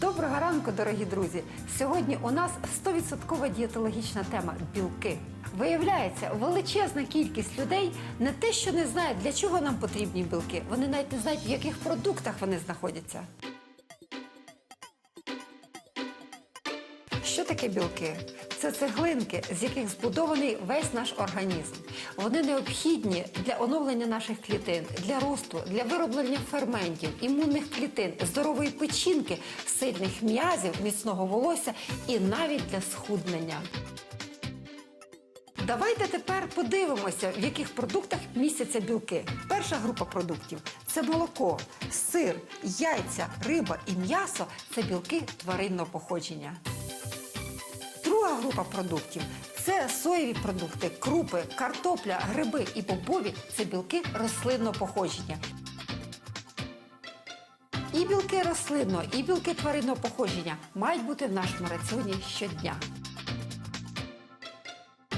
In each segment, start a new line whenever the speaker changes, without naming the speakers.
Доброго ранку, дорогі друзі! Сьогодні у нас 100% дієтологічна тема білки. Виявляється, величезна кількість людей не те, що не знають, для чого нам потрібні білки, вони навіть не знають, в яких продуктах вони знаходяться. Що таке білки? Це цеглинки, з яких збудований весь наш організм. Вони необхідні для оновлення наших клітин, для росту, для вироблення ферментів, імунних клітин, здорової печінки, сильних м'язів, міцного волосся і навіть для схуднення. Давайте тепер подивимося, в яких продуктах містяться білки. Перша група продуктів це молоко, сир, яйця, риба і м'ясо це білки тваринного походження. Група продуктів це соєві продукти, крупи, картопля, гриби і бобові це білки рослинного походження. І білки рослинного, і білки тваринного походження мають бути в нашому раціоні щодня.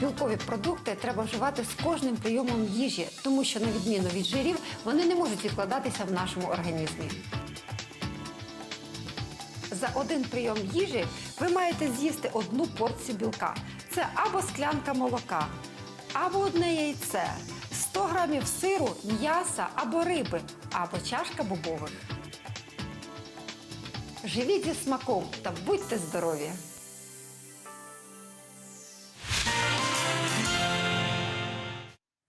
Білкові продукти треба вживати з кожним прийомом їжі, тому що, на відміну від жирів, вони не можуть відкладатися в нашому організмі. За один прийом їжі ви маєте з'їсти одну порцію білка. Це або склянка молока, або одне яйце, 100 грамів сиру, м'яса або риби, або чашка бобових. Живіть зі смаком та будьте здорові!